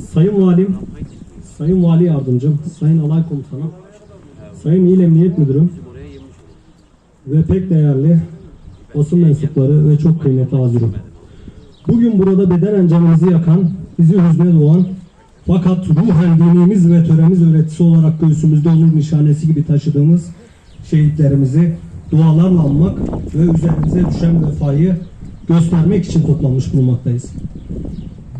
Sayın Valim, Sayın Vali Yardımcım, Sayın Alay Komutanım, Sayın İl Emniyet Müdürüm ve pek değerli basın mensupları ve çok kıymetli hazirim. Bugün burada bedenen canımızı yakan, bizi hüzne doğan fakat ruhen dinimiz ve töremiz öğretisi olarak göğsümüzde onur nişanesi gibi taşıdığımız şehitlerimizi dualarla anmak ve üzerimize düşen vefayı göstermek için toplanmış bulunmaktayız.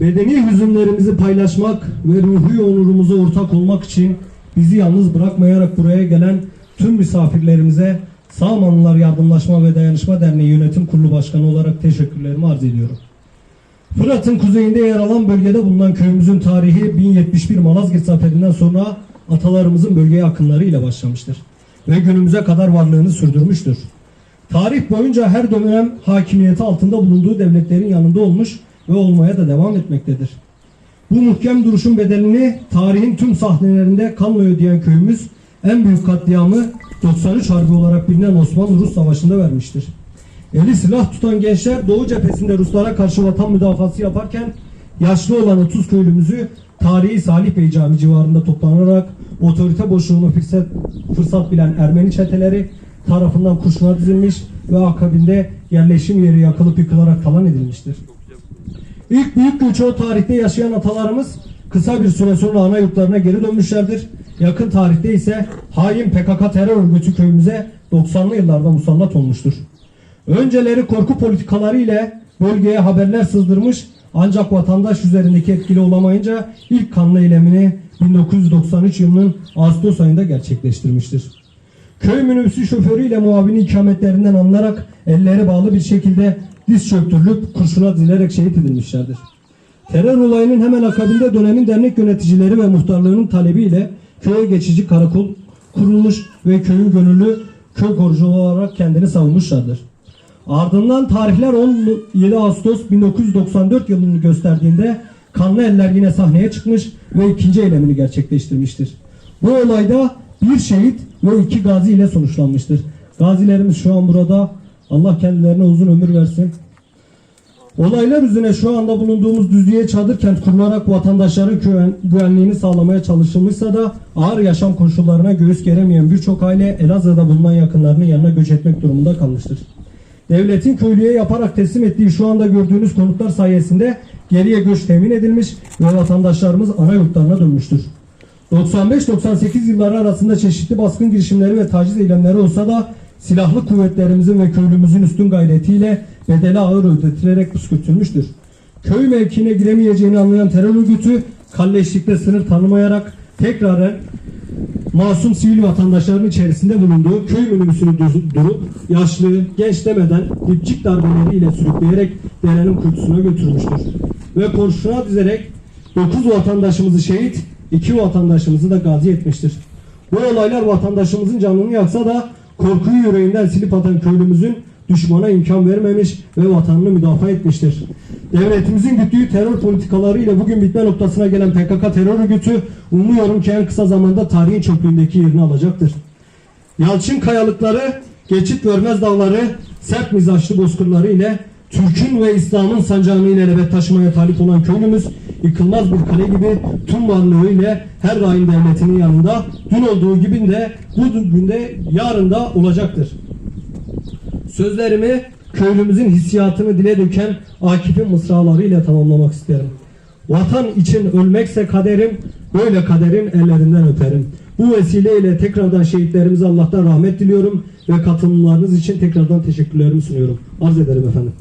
Bedeni hüzünlerimizi paylaşmak ve ruhi onurumuza ortak olmak için bizi yalnız bırakmayarak buraya gelen tüm misafirlerimize Sağmanlılar Yardımlaşma ve Dayanışma Derneği Yönetim Kurulu Başkanı olarak teşekkürlerimi arz ediyorum. Fırat'ın kuzeyinde yer alan bölgede bulunan köyümüzün tarihi 1071 Malazgirt Zaferi'nden sonra atalarımızın bölgeye akınları ile başlamıştır. Ve günümüze kadar varlığını sürdürmüştür. Tarih boyunca her dönem hakimiyeti altında bulunduğu devletlerin yanında olmuş ve olmaya da devam etmektedir. Bu muhkem duruşun bedelini tarihin tüm sahnelerinde kanla ödeyen köyümüz en büyük katliamı 93 Harbi olarak bilinen Osmanlı-Rus Savaşı'nda vermiştir. Eli silah tutan gençler Doğu cephesinde Ruslara karşı vatan müdafası yaparken yaşlı olan 30 köylümüzü tarihi Salih Bey Camii civarında toplanarak otorite boşluğunu fırsat, fırsat bilen Ermeni çeteleri tarafından kurşuna dizilmiş ve akabinde yerleşim yeri yakılıp yıkılarak talan edilmiştir. İlk büyük göçü o tarihte yaşayan atalarımız kısa bir süre sonra ana yurtlarına geri dönmüşlerdir. Yakın tarihte ise hain PKK terör örgütü köyümüze 90'lı yıllarda musallat olmuştur. Önceleri korku politikaları ile bölgeye haberler sızdırmış ancak vatandaş üzerindeki etkili olamayınca ilk kanlı eylemini 1993 yılının Ağustos ayında gerçekleştirmiştir. Köy minibüsü şoförüyle muavini ikametlerinden alınarak elleri bağlı bir şekilde diz çöktürülüp kurşuna dizilerek şehit edilmişlerdir. Terör olayının hemen akabinde dönemin dernek yöneticileri ve muhtarlığının talebiyle köye geçici karakol kurulmuş ve köyün gönüllü köy korucu olarak kendini savunmuşlardır. Ardından tarihler 17 Ağustos 1994 yılını gösterdiğinde kanlı eller yine sahneye çıkmış ve ikinci eylemini gerçekleştirmiştir. Bu olayda bir şehit ve iki gazi ile sonuçlanmıştır. Gazilerimiz şu an burada. Allah kendilerine uzun ömür versin. Olaylar üzerine şu anda bulunduğumuz düzlüğe çadır kent kurularak vatandaşların güven- güvenliğini sağlamaya çalışılmışsa da ağır yaşam koşullarına göğüs geremeyen birçok aile Elazığ'da bulunan yakınlarının yanına göç etmek durumunda kalmıştır. Devletin köylüye yaparak teslim ettiği şu anda gördüğünüz konutlar sayesinde geriye göç temin edilmiş ve vatandaşlarımız ana yurtlarına dönmüştür. 95-98 yılları arasında çeşitli baskın girişimleri ve taciz eylemleri olsa da silahlı kuvvetlerimizin ve köylümüzün üstün gayretiyle bedeli ağır ödetilerek püskürtülmüştür. Köy mevkiine giremeyeceğini anlayan terör örgütü kalleşlikte sınır tanımayarak tekraren masum sivil vatandaşların içerisinde bulunduğu köy minibüsünü durup yaşlı, genç demeden dipçik darbeleriyle sürükleyerek derenin kuytusuna götürmüştür. Ve kurşuna dizerek 9 vatandaşımızı şehit, 2 vatandaşımızı da gazi etmiştir. Bu olaylar vatandaşımızın canını yaksa da korkuyu yüreğinden silip atan köylümüzün düşmana imkan vermemiş ve vatanını müdafaa etmiştir. Devletimizin güttüğü terör politikalarıyla bugün bitme noktasına gelen PKK terör örgütü umuyorum ki en kısa zamanda tarihin çöplüğündeki yerini alacaktır. Yalçın kayalıkları, geçit görmez dağları, sert mizaçlı bozkırları ile Türk'ün ve İslam'ın sancağını ilelebet taşımaya talip olan köylümüz yıkılmaz bir kale gibi tüm varlığıyla her daim devletinin yanında dün olduğu gibi de bugün de yarın da olacaktır. Sözlerimi köylümüzün hissiyatını dile döken Akif'in mısralarıyla tamamlamak isterim. Vatan için ölmekse kaderim, böyle kaderin ellerinden öperim. Bu vesileyle tekrardan şehitlerimize Allah'tan rahmet diliyorum ve katılımlarınız için tekrardan teşekkürlerimi sunuyorum. Arz ederim efendim.